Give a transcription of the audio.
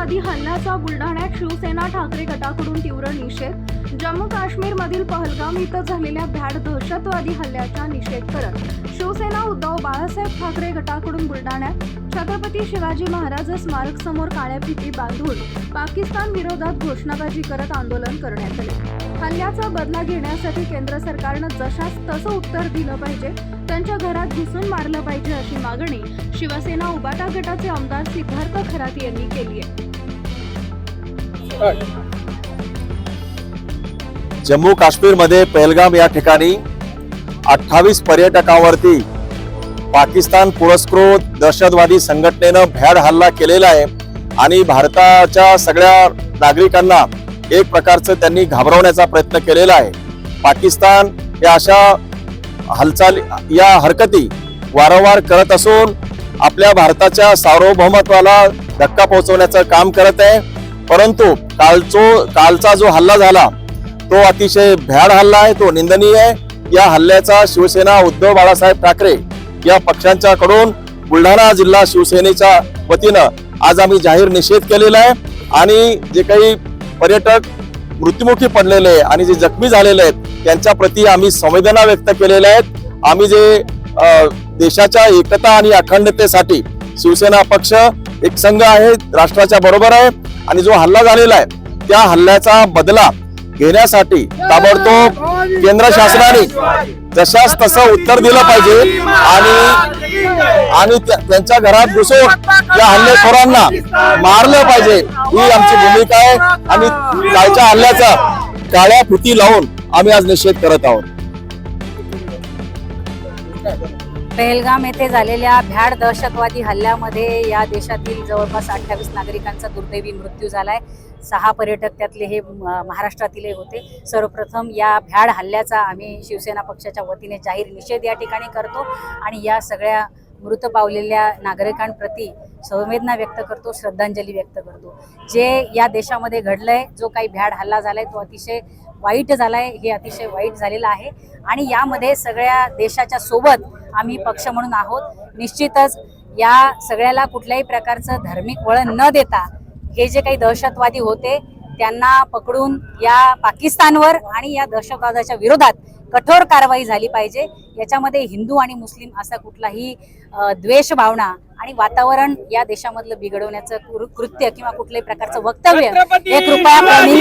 बुलढाण्यात शिवसेना ठाकरे गटाकडून तीव्र निषेध. जम्मू काश्मीरमधील पहलगाम इथं झालेल्या भ्याड दहशतवादी हल्ल्याचा निषेध करत शिवसेना उद्धव बाळासाहेब ठाकरे गटाकडून बुलढाण्यात. छत्रपती शिवाजी महाराज स्मारक समोर काळ्या फिती बांधून पाकिस्तान विरोधात घोषणाबाजी करत आंदोलन करण्यात आले. हल्ल्याचा बदला घेण्यासाठी केंद्र सरकारनं जशास तसं उत्तर दिलं पाहिजे त्यांच्या घरात घुसून मारलं पाहिजे अशी मागणी शिवसेना उबाटा गटाचे आमदार सिद्धार्थ खरात यांनी केली आहे. जम्मू काश्मीरमध्ये पहलगाम या ठिकाणी अठ्ठावीस पर्यटकांवरती पाकिस्तान पुरस्कृत दहशतवादी संघटनेनं भ्याड हल्ला केलेला आहे आणि भारताच्या सगळ्या नागरिकांना एक प्रकारचं त्यांनी घाबरवण्याचा प्रयत्न केलेला आहे. पाकिस्तान या अशा हालचाली या हरकती वारंवार करत असून आपल्या भारताच्या सार्वभौमत्वाला धक्का पोहोचवण्याचं काम करत आहे. परंतु कालचो कालचा जो हल्ला झाला तो अतिशय भ्याड हल्ला आहे तो निंदनीय आहे. या हल्ल्याचा शिवसेना उद्धव बाळासाहेब ठाकरे या पक्षांच्याकडून बुलढाणा जिल्हा शिवसेनेच्या वतीनं आज आम्ही जाहीर निषेध केलेला आहे. आणि जे काही पर्यटक मृत्युमुखी पडलेले आहे आणि जे जखमी झालेले आहेत त्यांच्या प्रती आम्ही संवेदना व्यक्त केलेल्या आहेत. आम्ही जे देशाच्या एकता आणि अखंडतेसाठी शिवसेना पक्ष एक संघ आहे राष्ट्राच्या बरोबर आहे आणि जो हल्ला झालेला आहे त्या हल्ल्याचा बदला घेण्यासाठी ताबडतोब केंद्र शासनाने जशास तसं उत्तर दिलं पाहिजे आणि आणि त्या- त्यांच्या घरात घुसून या हल्लेखोरांना मारलं पाहिजे. ही आमची भूमिका आहे आणि कालच्या हल्ल्याचा काळ्या फुटी लावून आम्ही आज निषेध करत आहोत. पहलगाम येथे झालेल्या भ्याड दहशतवादी हल्ल्यामध्ये या देशातील जवळपास अठ्ठावीस नागरिकांचा दुर्दैवी मृत्यू झाला आहे सहा पर्यटक त्यातले हे महाराष्ट्रातील होते. सर्वप्रथम या भ्याड हल्ल्याचा आम्ही शिवसेना पक्षाच्या वतीने जाहीर निषेध या ठिकाणी करतो आणि या सगळ्या मृत पावलेल्या नागरिकांप्रती संवेदना व्यक्त करतो श्रद्धांजली व्यक्त करतो. जे या देशामध्ये घडलंय जो काही भ्याड हल्ला झालाय तो अतिशय वाईट झालाय हे अतिशय वाईट झालेलं आहे. आणि यामध्ये सगळ्या देशाच्या सोबत आम्ही पक्ष म्हणून आहोत. निश्चितच या सगळ्याला कुठल्याही प्रकारचं धार्मिक वळण न देता हे जे काही दहशतवादी होते त्यांना पकडून या पाकिस्तानवर आणि या दहशतवादाच्या विरोधात कठोर कारवाई झाली पाहिजे. याच्यामध्ये हिंदू आणि मुस्लिम असा कुठलाही द्वेष भावना आणि वातावरण या देशामधलं बिघडवण्याचं कृत्य किंवा कुठल्याही प्रकारचं वक्तव्य हे कृपया करू